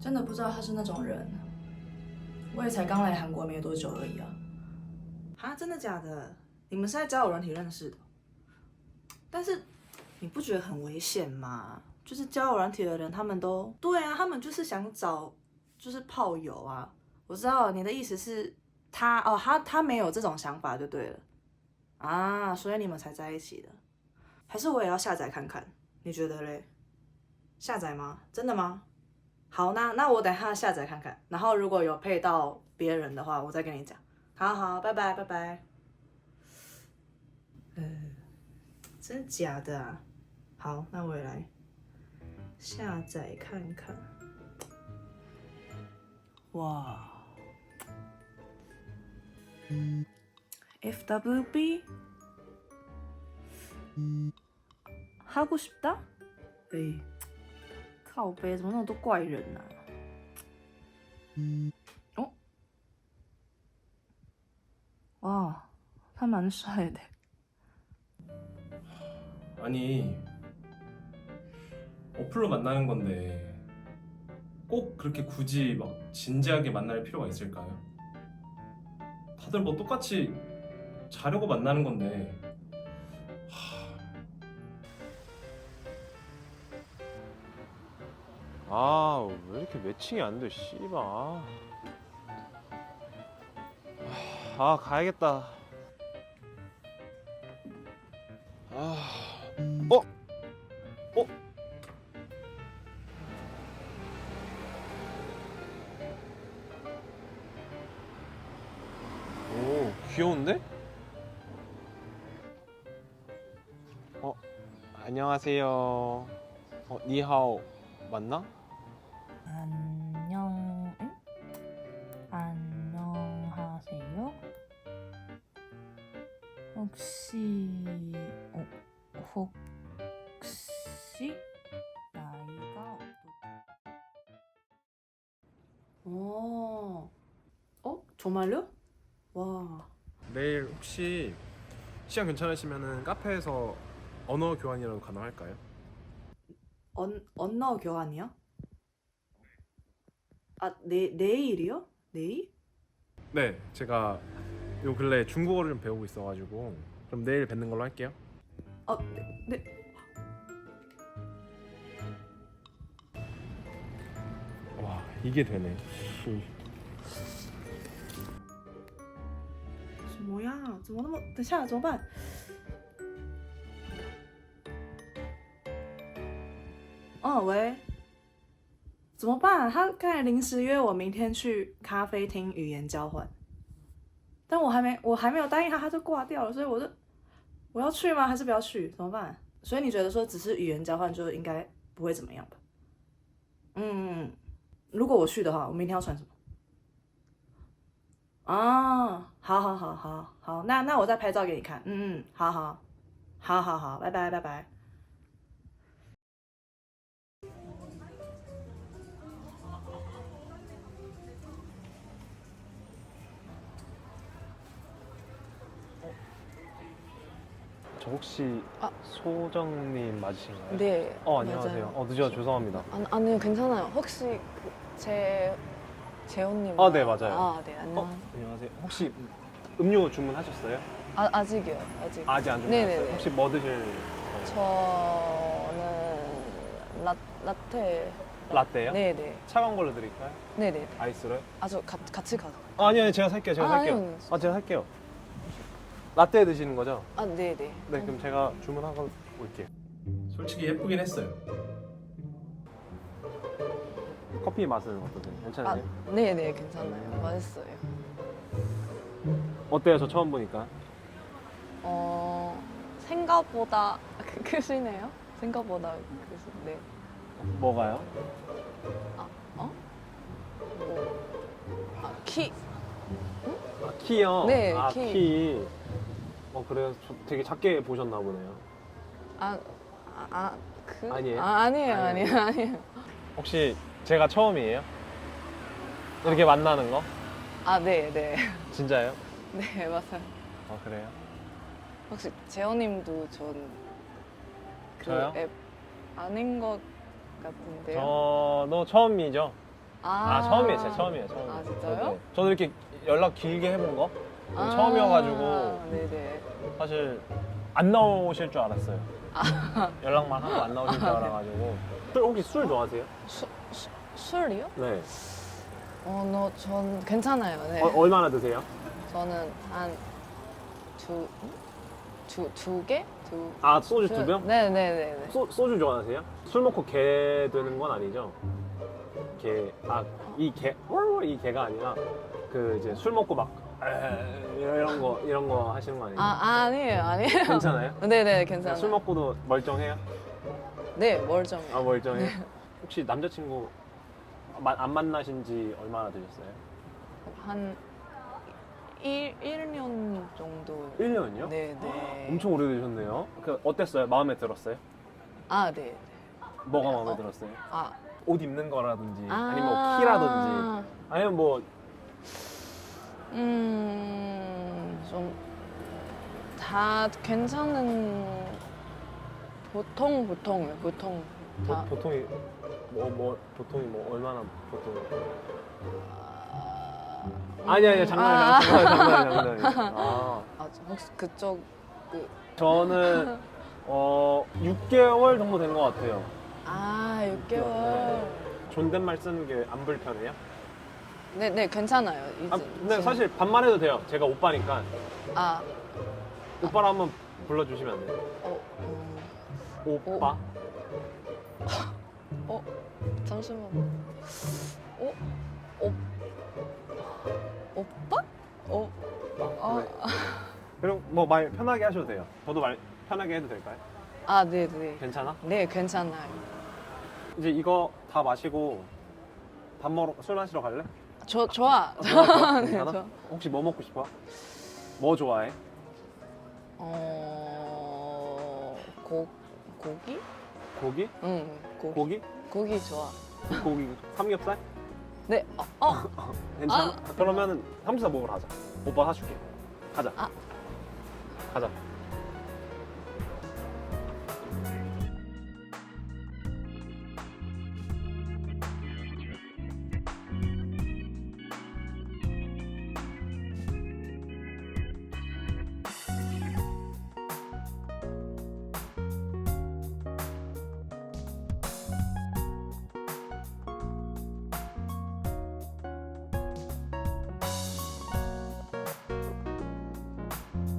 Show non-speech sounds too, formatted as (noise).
真的不知道他是那种人。我也才刚来韩国没有多久而已啊。啊，真的假的？你们是在交友软体认识的？但是你不觉得很危险吗？就是交友软体的人，他们都对啊，他们就是想找就是炮友啊。我知道你的意思是他哦，他他没有这种想法就对了啊，所以你们才在一起的。还是我也要下载看看？你觉得嘞？下载吗？真的吗？好，那那我等一下下载看看，然后如果有配到别人的话，我再跟你讲。好好，拜拜拜拜。呃，真的假的啊？好，那我也来下载看看。哇，FWB 하고싶다？哎， 靠背，怎么那么多怪人啊？哦，哇，他蛮帅的。 아니 어플로 만나는 건데 꼭 그렇게 굳이 막 진지하게 만날 필요가 있을까요? 다들 뭐 똑같이 자려고 만나는 건데 아, 왜 이렇게 매칭이 안 돼, 씨발. 아, 아, 가야겠다. 아, 어? 어? 오, 귀여운데? 어, 안녕하세요. 어, 니하오 맞나? 안녕, 응? 안녕하세요. 혹시, 어, 혹시 나이가 어떠? 어, 어? 정말요? 와, 내일 혹시 시간 괜찮으시면은 카페에서 언어 교환이라도 가능할까요? 언, 언어 교환이요? 아, 내, 내일이요? 내일? 네, 제가 요 근래 중국어를 좀 배우고 있어가지고 그럼 내일 뵙는 걸로 할게요. 아, 네, 네. 와 이게 되네. 什么呀？怎么那么……等一下，怎么办？嗯，喂， 怎么办？他刚才临时约我明天去咖啡厅语言交换，但我还没，我还没有答应他，他就挂掉了，所以我就我要去吗？还是不要去？怎么办？所以你觉得说只是语言交换就应该不会怎么样吧？嗯，如果我去的话，我明天要穿什么？哦，好好好好好，那那我再拍照给你看。嗯嗯，好好，好好好，拜拜拜拜。 저 혹시 아. 소정님 맞으신가요? 네. 어 안녕하세요. 맞아요. 어 늦어 죄송합니다. 아니, 아니요, 괜찮아요. 혹시 그제 재호님? 아, 네, 맞아요. 아, 네, 안녕. 어 안녕하세요. 혹시 음료 주문하셨어요? 아, 아직이요, 아직. 아직 안 네네네. 주문하셨어요? 혹시 뭐 드실? 거예요? 저는 라, 라테. 라떼요? 네, 네, 차가운 걸로 드릴까요? 네, 네. 아이스로요? 아저 같이 가. 아, 아니 아니 제가 살게요. 제가 아, 살게요. 아니요. 아 제가 살게요. 라떼 드시는 거죠? 아, 네, 네. 네 그럼 제가 주문하고 올게요. 솔직히 예쁘긴 했어요 커피 맛은 어떠세요? 아, 괜찮으세요? 네, 네, 괜찮아요. 맛있어요. 어때요? 저 처음 보니까. 어, 생각보다 크- (laughs) 크시네요. 생각보다 크시. 네. 뭐가요? 어? 뭐, 아, 키. 아, 키요? 네, 아, 키. 키. 어 그래요? 저 되게 작게 보셨나 보네요. 아, 아, 아, 그? 아니에요? 아, 아니에요, 아니에요. 아니에요, 아니에요. 혹시 제가 처음이에요? 이렇게 만나는 거? 아, 네, 네. 진짜요? (laughs) 네, 맞아요. 아 그래요? 혹시 재호님도 전그 저요? 앱 아닌 것 같은데요? 저도 처음이죠. 아, 처음이에요, 제 처음이에요, 처음. 아, 진짜요? 저도 이렇게 연락 길게 해본 거 아, 처음이어가지고 네네. 사실 안 나오실 줄 알았어요. (laughs) 연락만 하고 안 나오실 줄 알아가지고. 술, 혹시 술 좋아하세요? 수, 수, 술이요? 네. 어, 너, 전 괜찮아요. 네. 어, 얼마나 드세요? 저는 한 두, 두, 두 개? 두. 아 소주 두 병? 네네네. 네. 소, 소주 좋아하세요? 술 먹고 개 되는 건 아니죠? 개, 아, 이 개, 이 개가 아니라 그 이제 술 먹고 막에 이, 이런 거 이런 거 하시는 거 아니에요? 아, 아니에요, 아니에요. 괜찮아요? 네네, (laughs) 괜찮아요. 술 먹고도 멀쩡해요? 네, 멀쩡해요. 아 멀쩡해요? (laughs) 혹시 남자친구 마- 안 만나신 지 얼마나 되셨어요? 한 1, 1년 정도. 1년이요? 네 네. (gasps) 엄청 오래되셨네요. 그 어땠어요? 마음에 들었어요? 아, 네. 뭐가 마음에 어? 들었어요? 아. 옷 입는 거라든지 아. 아니면 뭐 키라든지 아니면 뭐 음, 좀 다 괜찮은 보통 보통 보통 뭐, 다 보통이 뭐 뭐 보통이 뭐 얼마나 보통 아니 아니 장난이야 아. 장난 장난 장난 아 아, 혹시 그쪽 그 저는 어 6개월 정도 된 것 같아요 아, 6개월. 네. 존댓말 쓰는 게 안 불편해요? 네, 네, 괜찮아요. 이제. 아, 근데. 사실 반말해도 돼요 제가 오빠니까 아, 오빠를 한번 불러주시면 안 돼요? 어, 음, 오빠 어, 잠시만. 어, 오, 오빠? 어, 어, 네. 그럼 뭐 말 편하게 하셔도 돼요 저도 말 편하게 해도 될까요? 아, 네, 네. 괜찮아? 네, 괜찮아요. 이제 이거 다 마시고 밥 먹으러 술 마시러 갈래? 저 좋아. 괜찮아? 네, 괜찮아? 저- 혹시 뭐 먹고 싶어? 뭐 좋아해? 어, 고 고기? 고기? 응, 고기. 고기? 고기 좋아. 고기 삼겹살? 네, 어, 어. (laughs) 괜찮아? 그러면은 삼겹살 먹으러 가자 오빠 사줄게 가자 아. 가자